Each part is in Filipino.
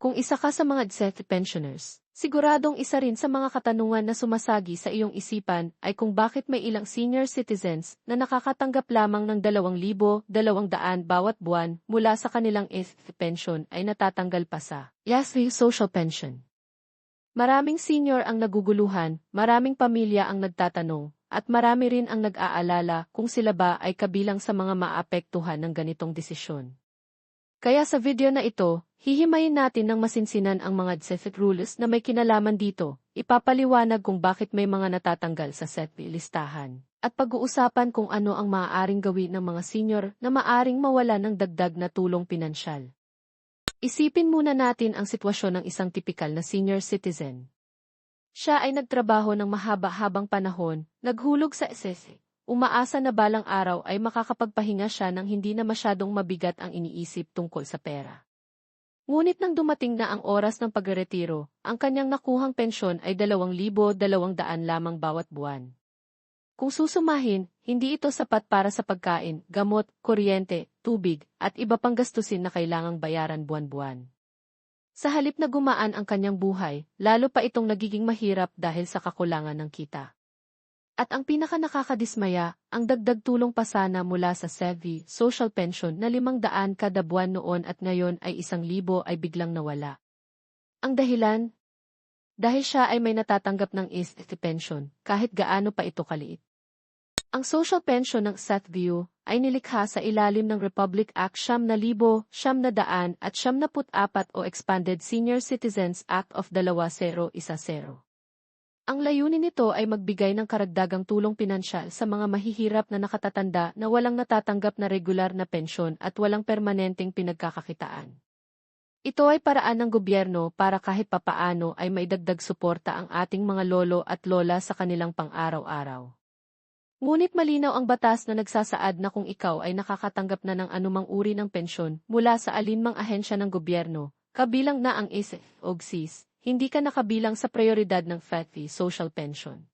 Kung isa ka sa mga DSET pensioners, siguradong isa rin sa mga katanungan na sumasagi sa iyong isipan ay kung bakit may ilang senior citizens na nakakatanggap lamang ng 2,200 bawat buwan mula sa kanilang ETH pension ay natatanggal pa sa YASV social pension. Maraming senior ang naguguluhan, maraming pamilya ang nagtatanong, at marami rin ang nag-aalala kung sila ba ay kabilang sa mga maapektuhan ng ganitong desisyon. Kaya sa video na ito, hihimayin natin ng masinsinan ang mga DSET rules na may kinalaman dito, ipapaliwanag kung bakit may mga natatanggal sa SETP listahan, at pag-uusapan kung ano ang maaaring gawin ng mga senior na maaring mawala ng dagdag na tulong pinansyal. Isipin muna natin ang sitwasyon ng isang tipikal na senior citizen. Siya ay nagtrabaho ng mahaba-habang panahon, naghulog sa SSE, umaasa na balang araw ay makakapagpahinga siya nang hindi na masyadong mabigat ang iniisip tungkol sa pera. Ngunit nang dumating na ang oras ng pagretiro, ang kanyang nakuhang pensyon ay 2,200 lamang bawat buwan. Kung susumahin, hindi ito sapat para sa pagkain, gamot, kuryente, tubig, at iba pang gastusin na kailangang bayaran buwan-buwan. Sa halip na gumaan ang kanyang buhay, lalo pa itong nagiging mahirap dahil sa kakulangan ng kita. At ang pinaka nakakadismaya, ang dagdag tulong pa sana mula sa SEVI, social pension na 500 kada buwan noon at ngayon ay 1,000 ay biglang nawala. Ang dahilan? Dahil siya ay may natatanggap ng EST pension, kahit gaano pa ito kaliit. Ang social pension ng SETView ay nilikha sa ilalim ng Republic Act Siyam na Libo, Siyam na Daan at Siyam na Put-apat o Expanded Senior Citizens Act of 2010. Ang layunin nito ay magbigay ng karagdagang tulong pinansyal sa mga mahihirap na nakatatanda na walang natatanggap na regular na pensyon at walang permanenteng pinagkakakitaan. Ito ay paraan ng gobyerno para kahit papaano ay maidagdag suporta ang ating mga lolo at lola sa kanilang pang-araw-araw. Ngunit malinaw ang batas na nagsasaad na kung ikaw ay nakakatanggap na ng anumang uri ng pensyon mula sa alinmang ahensya ng gobyerno, kabilang na ang ISIF o GSIS, hindi ka nakabilang sa prioridad ng FETI social pension.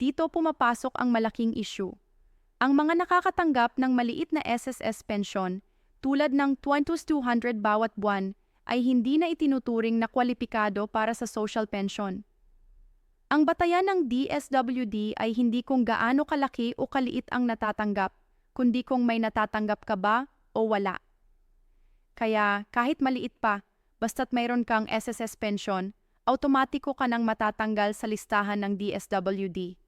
Dito pumapasok ang malaking issue. Ang mga nakakatanggap ng maliit na SSS pension, tulad ng 2,200 bawat buwan, ay hindi na itinuturing na kwalipikado para sa social pension. Ang batayan ng DSWD ay hindi kung gaano kalaki o kaliit ang natatanggap, kundi kung may natatanggap ka ba o wala. Kaya kahit maliit pa, basta't mayroon kang SSS pension, automatiko ka nang matatanggal sa listahan ng DSWD.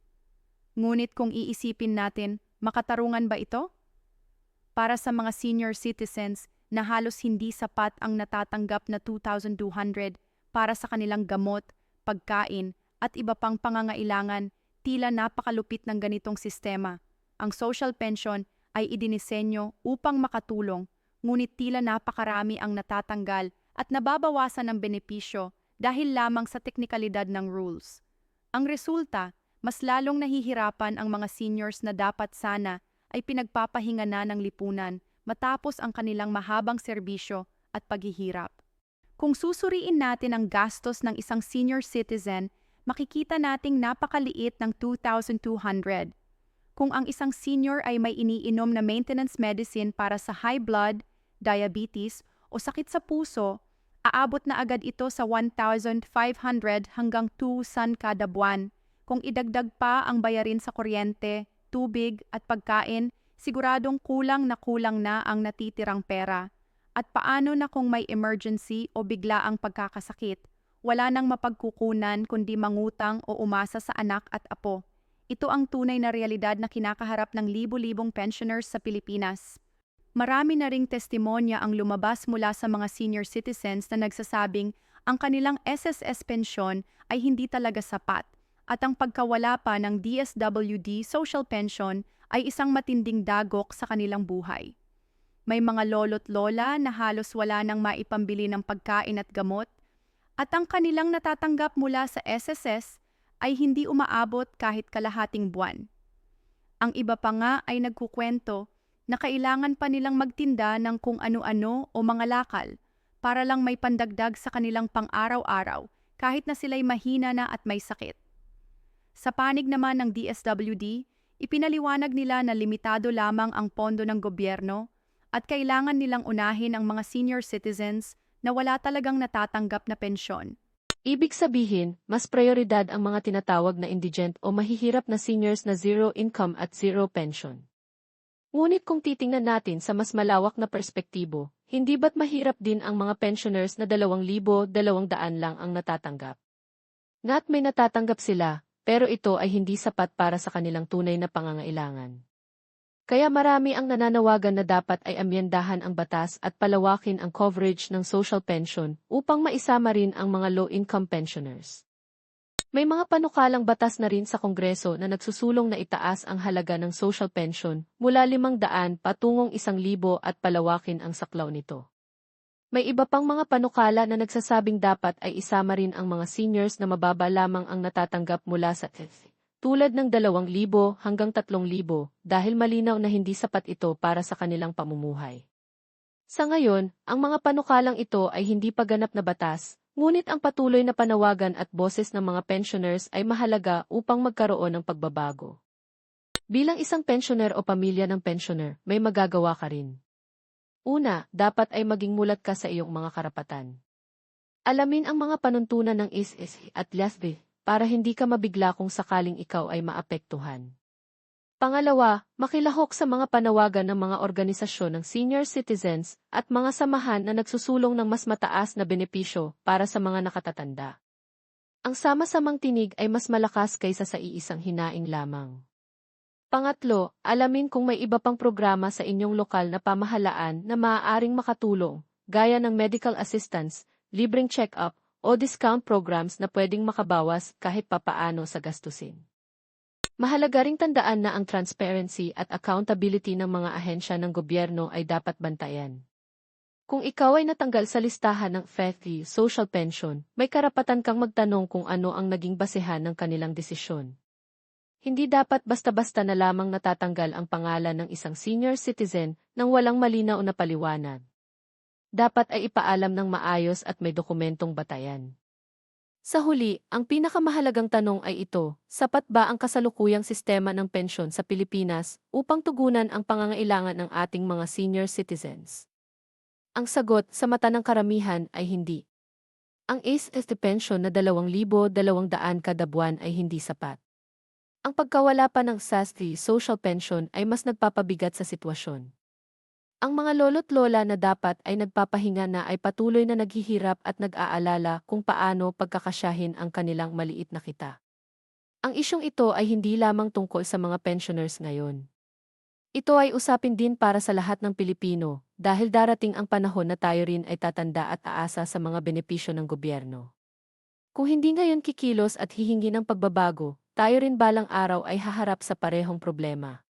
Ngunit kung iisipin natin, makatarungan ba ito? Para sa mga senior citizens na halos hindi sapat ang natatanggap na 2,200 para sa kanilang gamot, pagkain, at iba pang pangangailangan, tila napakalupit ng ganitong sistema. Ang social pension ay idinisenyo upang makatulong, ngunit tila napakarami ang natatanggal at nababawasan ng benepisyo dahil lamang sa teknikalidad ng rules. Ang resulta, mas lalong nahihirapan ang mga seniors na dapat sana ay pinagpapahinga na ng lipunan matapos ang kanilang mahabang serbisyo at paghihirap. Kung susuriin natin ang gastos ng isang senior citizen, makikita nating napakaliit ng 2,200. Kung ang isang senior ay may iniinom na maintenance medicine para sa high blood, diabetes o sakit sa puso, aabot na agad ito sa 1,500 hanggang 2,000 kada buwan. Kung idagdag pa ang bayarin sa kuryente, tubig at pagkain, siguradong kulang na kulang na ang natitirang pera. At paano na kung may emergency o bigla ang pagkakasakit? Wala nang mapagkukunan kundi mangutang o umasa sa anak at apo. Ito ang tunay na realidad na kinakaharap ng libu-libong pensioners sa Pilipinas. Marami na ring testimonya ang lumabas mula sa mga senior citizens na nagsasabing ang kanilang SSS pensyon ay hindi talaga sapat at ang pagkawala pa ng DSWD social pension ay isang matinding dagok sa kanilang buhay. May mga lolo't lola na halos wala nang maipambili ng pagkain at gamot at ang kanilang natatanggap mula sa SSS ay hindi umaabot kahit kalahating buwan. Ang iba pa nga ay nagkukwento na kailangan pa nilang magtinda ng kung ano-ano o mga lakal para lang may pandagdag sa kanilang pang-araw-araw kahit na sila'y mahina na at may sakit. Sa panig naman ng DSWD, ipinaliwanag nila na limitado lamang ang pondo ng gobyerno at kailangan nilang unahin ang mga senior citizens na wala talagang natatanggap na pensyon. Ibig sabihin, mas prioridad ang mga tinatawag na indigent o mahihirap na seniors na zero income at zero pension. Ngunit kung titingnan natin sa mas malawak na perspektibo, hindi ba't mahirap din ang mga pensioners na 2,200 lang ang natatanggap? Ngat may natatanggap sila, pero ito ay hindi sapat para sa kanilang tunay na pangangailangan. Kaya marami ang nananawagan na dapat ay amyendahan ang batas at palawakin ang coverage ng social pension upang maisama rin ang mga low-income pensioners. May mga panukalang batas na rin sa Kongreso na nagsusulong na itaas ang halaga ng social pension mula 500 patungong 1,000 at palawakin ang saklaw nito. May iba pang mga panukala na nagsasabing dapat ay isama rin ang mga seniors na mababa lamang ang natatanggap mula sa TEF, tulad ng 2,000 hanggang 3,000 dahil malinaw na hindi sapat ito para sa kanilang pamumuhay. Sa ngayon, ang mga panukalang ito ay hindi pa ganap na batas, ngunit ang patuloy na panawagan at boses ng mga pensioners ay mahalaga upang magkaroon ng pagbabago. Bilang isang pensioner o pamilya ng pensioner, may magagawa ka rin. Una, dapat ay maging mulat ka sa iyong mga karapatan. Alamin ang mga panuntunan ng ISIS at LASD para hindi ka mabigla kung sakaling ikaw ay maapektuhan. Pangalawa, makilahok sa mga panawagan ng mga organisasyon ng senior citizens at mga samahan na nagsusulong ng mas mataas na benepisyo para sa mga nakatatanda. Ang sama-samang tinig ay mas malakas kaysa sa iisang hinaing lamang. Pangatlo, alamin kung may iba pang programa sa inyong lokal na pamahalaan na maaaring makatulong, gaya ng medical assistance, libreng check-up, o discount programs na pwedeng makabawas kahit papaano sa gastusin. Mahalaga ring tandaan na ang transparency at accountability ng mga ahensya ng gobyerno ay dapat bantayan. Kung ikaw ay natanggal sa listahan ng FEFI social pension, may karapatan kang magtanong kung ano ang naging basehan ng kanilang desisyon. Hindi dapat basta-basta na lamang natatanggal ang pangalan ng isang senior citizen nang walang malinaw na paliwanag. Dapat ay ipaalam ng maayos at may dokumentong batayan. Sa huli, ang pinakamahalagang tanong ay ito, sapat ba ang kasalukuyang sistema ng pensyon sa Pilipinas upang tugunan ang pangangailangan ng ating mga senior citizens? Ang sagot sa mata ng karamihan ay hindi. Ang ACE pension na 2,200 kada buwan ay hindi sapat. Ang pagkawala pa ng SASTI social pension ay mas nagpapabigat sa sitwasyon. Ang mga lolo't lola na dapat ay nagpapahinga na ay patuloy na naghihirap at nag-aalala kung paano pagkakasyahin ang kanilang maliit na kita. Ang isyong ito ay hindi lamang tungkol sa mga pensioners ngayon. Ito ay usapin din para sa lahat ng Pilipino dahil darating ang panahon na tayo rin ay tatanda at aasa sa mga benepisyo ng gobyerno. Kung hindi ngayon kikilos at hihingi ng pagbabago, tayo rin balang araw ay haharap sa parehong problema.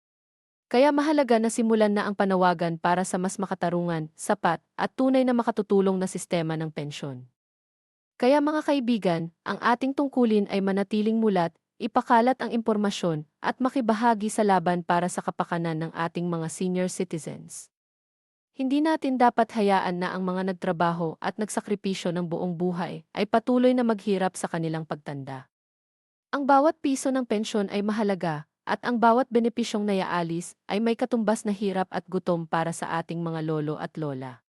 Kaya mahalaga na simulan na ang panawagan para sa mas makatarungan, sapat, at tunay na makatutulong na sistema ng pensyon. Kaya mga kaibigan, ang ating tungkulin ay manatiling mulat, ipakalat ang impormasyon, at makibahagi sa laban para sa kapakanan ng ating mga senior citizens. Hindi natin dapat hayaan na ang mga nagtrabaho at nagsakripisyo ng buong buhay ay patuloy na maghirap sa kanilang pagtanda. Ang bawat piso ng pensyon ay mahalaga, at ang bawat benepisyong nayaalis ay may katumbas na hirap at gutom para sa ating mga lolo at lola.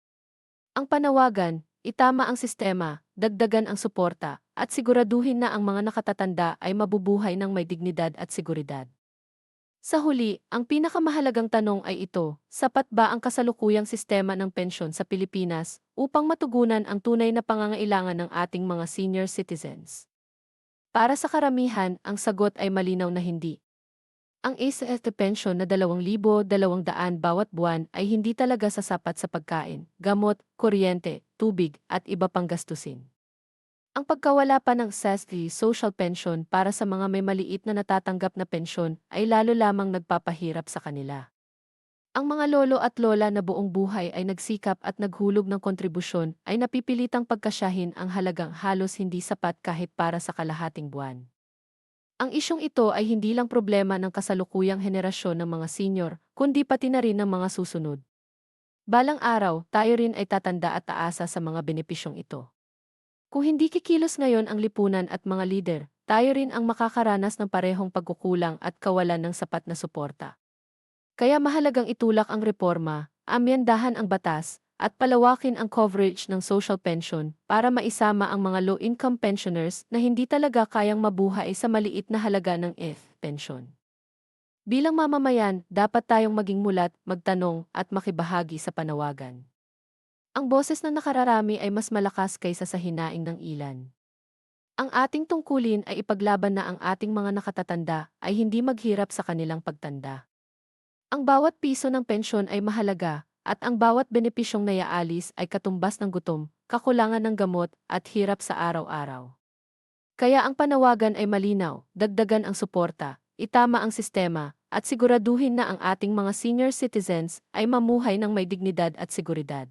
Ang panawagan, itama ang sistema, dagdagan ang suporta, at siguraduhin na ang mga nakatatanda ay mabubuhay ng may dignidad at seguridad. Sa huli, ang pinakamahalagang tanong ay ito, sapat ba ang kasalukuyang sistema ng pensyon sa Pilipinas upang matugunan ang tunay na pangangailangan ng ating mga senior citizens? Para sa karamihan, ang sagot ay malinaw na hindi. Ang ASF pension na 2,200 bawat buwan ay hindi talaga sasapat sa pagkain, gamot, kuryente, tubig, at iba pang gastusin. Ang pagkawala pa ng SASTI social pension para sa mga may maliit na natatanggap na pensyon ay lalo lamang nagpapahirap sa kanila. Ang mga lolo at lola na buong buhay ay nagsikap at naghulog ng kontribusyon ay napipilitang pagkasyahin ang halagang halos hindi sapat kahit para sa kalahating buwan. Ang isyong ito ay hindi lang problema ng kasalukuyang henerasyon ng mga senior, kundi pati na rin ng mga susunod. Balang araw, tayo rin ay tatanda at taasa sa mga benepisyong ito. Kung hindi kikilos ngayon ang lipunan at mga lider, tayo rin ang makakaranas ng parehong pagkukulang at kawalan ng sapat na suporta. Kaya mahalagang itulak ang reforma, amyendahan ang batas, at palawakin ang coverage ng social pension para maisama ang mga low-income pensioners na hindi talaga kayang mabuhay sa maliit na halaga ng F pension. Bilang mamamayan, dapat tayong maging mulat, magtanong, at makibahagi sa panawagan. Ang boses na nakararami ay mas malakas kaysa sa hinaing ng ilan. Ang ating tungkulin ay ipaglaban na ang ating mga nakatatanda ay hindi maghirap sa kanilang pagtanda. Ang bawat piso ng pensyon ay mahalaga, at ang bawat benepisyong nayaalis ay katumbas ng gutom, kakulangan ng gamot, at hirap sa araw-araw. Kaya ang panawagan ay malinaw, dagdagan ang suporta, itama ang sistema, at siguraduhin na ang ating mga senior citizens ay mamuhay ng may dignidad at seguridad.